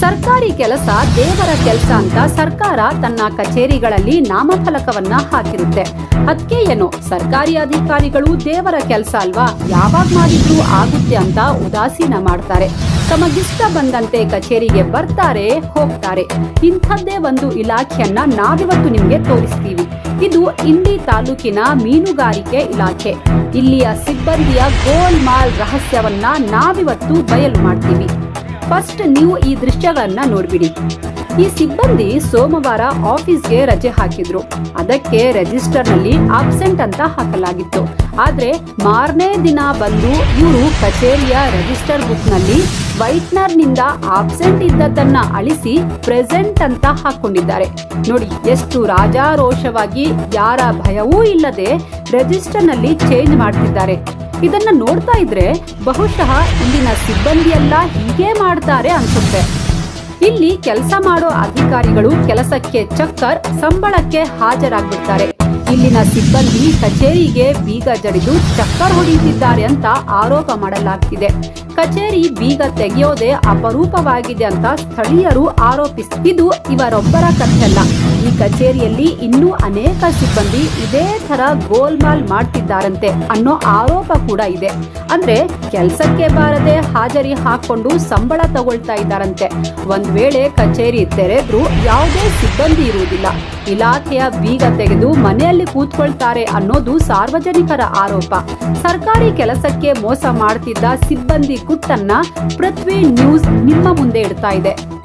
ಸರ್ಕಾರಿ ಕೆಲಸ ದೇವರ ಕೆಲಸ ಅಂತ ಸರ್ಕಾರ ತನ್ನ ಕಚೇರಿಗಳಲ್ಲಿ ನಾಮಫಲಕವನ್ನ ಹಾಕಿರುತ್ತೆ. ಅದಕ್ಕೆ ಏನು, ಸರ್ಕಾರಿ ಅಧಿಕಾರಿಗಳು ದೇವರ ಕೆಲಸ ಅಲ್ವಾ? ಯಾವಾಗ ಮಾಡಿದ್ರು ಆಗುತ್ತೆ ಅಂತ ಉದಾಸೀನ ಮಾಡ್ತಾರೆ. ತಮಗಿಷ್ಟ ಬಂದಂತೆ ಕಚೇರಿಗೆ ಬರ್ತಾರೆ, ಹೋಗ್ತಾರೆ. ಇಂಥದ್ದೇ ಒಂದು ಇಲಾಖೆಯನ್ನ ನಾವಿವತ್ತು ನಿಮಗೆ ತೋರಿಸ್ತೀವಿ. ಇದು ಇಂಡಿ ತಾಲೂಕಿನ ಮೀನುಗಾರಿಕೆ ಇಲಾಖೆ. ಇಲ್ಲಿಯ ಸಿಬ್ಬಂದಿಯ ಗೋಲ್ ಮಾಲ್ ರಹಸ್ಯವನ್ನ ನಾವಿವತ್ತು ಬಯಲು ಮಾಡ್ತೀವಿ. ಫಸ್ಟ್ ನೀವು ಈ ದೃಶ್ಯಗಳನ್ನ ನೋಡ್ಬಿಡಿ. ಈ ಸಿಬ್ಬಂದಿ ಸೋಮವಾರ ಆಫೀಸ್ಗೆ ರಜೆ ಹಾಕಿದ್ರು. ಅದಕ್ಕೆ ರಿಜಿಸ್ಟರ್ನಲ್ಲಿ ಆಬ್ಸೆಂಟ್ ಅಂತ ಹಾಕಲಾಗಿತ್ತು. ಆದ್ರೆ ಮಾರನೇ ದಿನ ಬಂದು ಇವರು ಕಚೇರಿಯ ರೆಜಿಸ್ಟರ್ ಬುಕ್ನಲ್ಲಿ ವೈಟ್ನರ್ನಿಂದ ಆಬ್ಸೆಂಟ್ ಇದ್ದದ್ದನ್ನ ಅಳಿಸಿ ಪ್ರೆಸೆಂಟ್ ಅಂತ ಹಾಕೊಂಡಿದ್ದಾರೆ. ನೋಡಿ, ಎಷ್ಟು ರಾಜಾರೋಷವಾಗಿ, ಯಾರ ಭಯವೂ ಇಲ್ಲದೆ ರಿಜಿಸ್ಟರ್ನಲ್ಲಿ ಚೇಂಜ್ ಮಾಡ್ತಿದ್ದಾರೆ. ಇದನ್ನ ನೋಡ್ತಾ ಇದ್ರೆ ಬಹುಶಃ ಇಲ್ಲಿನ ಸಿಬ್ಬಂದಿಯೆಲ್ಲ ಹೀಗೆ ಮಾಡ್ತಾರೆ ಅನ್ಸುತ್ತೆ. ಇಲ್ಲಿ ಕೆಲಸ ಮಾಡೋ ಅಧಿಕಾರಿಗಳು ಕೆಲಸಕ್ಕೆ ಚಕ್ಕರ್, ಸಂಬಳಕ್ಕೆ ಹಾಜರಾಗ್ಬಿಡ್ತಾರೆ. ಇಲ್ಲಿನ ಸಿಬ್ಬಂದಿ ಕಚೇರಿಗೆ ಬೀಗ ಜಡಿದು ಚಕ್ಕರ್ ಹೊಡೆಯುತ್ತಿದ್ದಾರೆ ಅಂತ ಆರೋಪ ಮಾಡಲಾಗ್ತಿದೆ. ಕಚೇರಿ ಬೀಗ ತೆಗೆಯೋದೇ ಅಪರೂಪವಾಗಿದೆ ಅಂತ ಸ್ಥಳೀಯರು ಆರೋಪಿಸ್, ಇದು ಇವರೊಬ್ಬರ ಕಥೆಯಲ್ಲ. ಈ ಕಚೇರಿಯಲ್ಲಿ ಇನ್ನೂ ಅನೇಕ ಸಿಬ್ಬಂದಿ ಇದೇ ತರ ಗೋಲ್ಮಾಲ್ ಮಾಡ್ತಿದ್ದಾರಂತೆ ಅನ್ನೋ ಆರೋಪ ಕೂಡ ಇದೆ. ಅಂದ್ರೆ ಕೆಲಸಕ್ಕೆ ಬಾರದೆ ಹಾಜರಿ ಹಾಕೊಂಡು ಸಂಬಳ ತಗೊಳ್ತಾ ಇದ್ದಾರಂತೆ. ಒಂದ್ ವೇಳೆ ಕಚೇರಿ ತೆರೆದ್ರು ಯಾವುದೇ ಸಿಬ್ಬಂದಿ ಇರುವುದಿಲ್ಲ. ಇಲಾಖೆಯ ಬೀಗ ತೆಗೆದು ಮನೆಯಲ್ಲಿ ಕೂತ್ಕೊಳ್ತಾರೆ ಅನ್ನೋದು ಸಾರ್ವಜನಿಕರ ಆರೋಪ. ಸರ್ಕಾರಿ ಕೆಲಸಕ್ಕೆ ಮೋಸ ಮಾಡ್ತಿದ್ದ ಸಿಬ್ಬಂದಿ ಗುಟ್ಟನ್ನ ಪೃಥ್ವಿ ನ್ಯೂಸ್ ನಿಮ್ಮ ಮುಂದೆ ಇಡ್ತಾ ಇದೆ.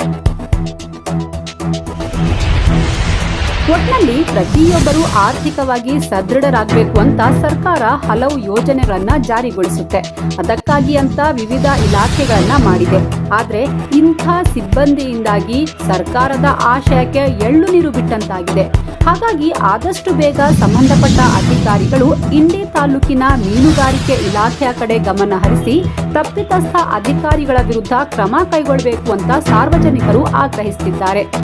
ಒಟ್ನಲ್ಲಿ ಪ್ರತಿಯೊಬ್ಬರು ಆರ್ಥಿಕವಾಗಿ ಸದೃಢರಾಗಬೇಕು ಅಂತ ಸರ್ಕಾರ ಹಲವು ಯೋಜನೆಗಳನ್ನ ಜಾರಿಗೊಳಿಸುತ್ತೆ. ಅದಕ್ಕಾಗಿ ಅಂತ ವಿವಿಧ ಇಲಾಖೆಗಳನ್ನ ಮಾಡಿದೆ. ಆದ್ರೆ ಇಂಥ ಸಿಬ್ಬಂದಿಯಿಂದಾಗಿ ಸರ್ಕಾರದ ಆಶಯಕ್ಕೆ ಎಳ್ಳು ನೀರು ಬಿಟ್ಟಂತಾಗಿದೆ. ಹಾಗಾಗಿ ಆದಷ್ಟು ಬೇಗ ಸಂಬಂಧಪಟ್ಟ ಅಧಿಕಾರಿಗಳು ಇಂಡಿ ತಾಲೂಕಿನ ಮೀನುಗಾರಿಕೆ ಇಲಾಖೆಯ ಕಡೆ ಗಮನ ಹರಿಸಿ ತಪ್ಪಿತಸ್ಥ ಅಧಿಕಾರಿಗಳ ವಿರುದ್ಧ ಕ್ರಮ ಕೈಗೊಳ್ಳಬೇಕು ಅಂತ ಸಾರ್ವಜನಿಕರು ಆಗ್ರಹಿಸುತ್ತಿದ್ದಾರೆ